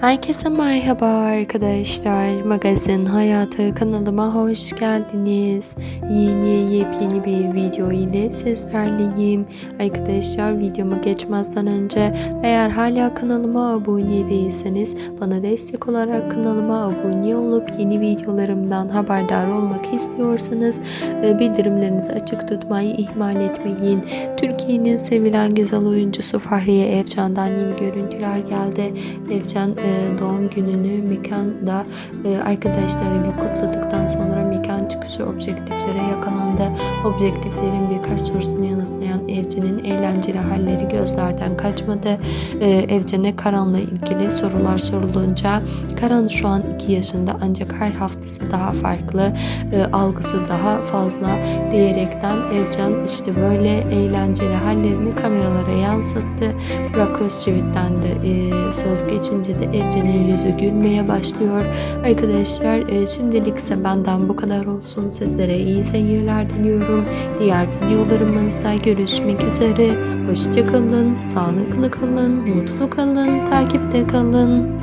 Herkese merhaba arkadaşlar. Magazin Hayatı kanalıma hoş geldiniz. Yeni yepyeni bir video ile sizlerleyim. Arkadaşlar videoma geçmezden önce eğer hala kanalıma abone değilseniz bana destek olarak kanalıma abone olup yeni videolarımdan haberdar olmak istiyorsanız e, bildirimlerinizi açık tutmayı ihmal etmeyin. Türkiye'nin sevilen güzel oyuncusu Fahriye Evcan'dan yeni görüntüler geldi. Evcan e, doğum gününü mekanda e, arkadaşlarıyla kutladıktan sonra mekan çıkışı objektiflere yakalandı. Objektiflerin birkaç sorusunu yanıtlayan Evcen'in eğlenceli halleri gözlerden kaçmadı. E, Evcen'e Karan'la ilgili sorular sorulunca Karan şu an 2 yaşında ancak her haftası daha farklı, e, algısı daha fazla diyerekten Evcan işte böyle eğlenceli hallerini kameralara yansıttı. Burak Özçivit'ten de e, söz geçince de Evcen'in yüzü gülmeye başlıyor. Arkadaşlar e, şimdilik ise benden bu kadar olsun. Sizlere iyi seyirler diliyorum. Diğer videolarımızda görüşmek üzere. Hoşçakalın, sağlıklı kalın, mutlu kalın, takipte kalın.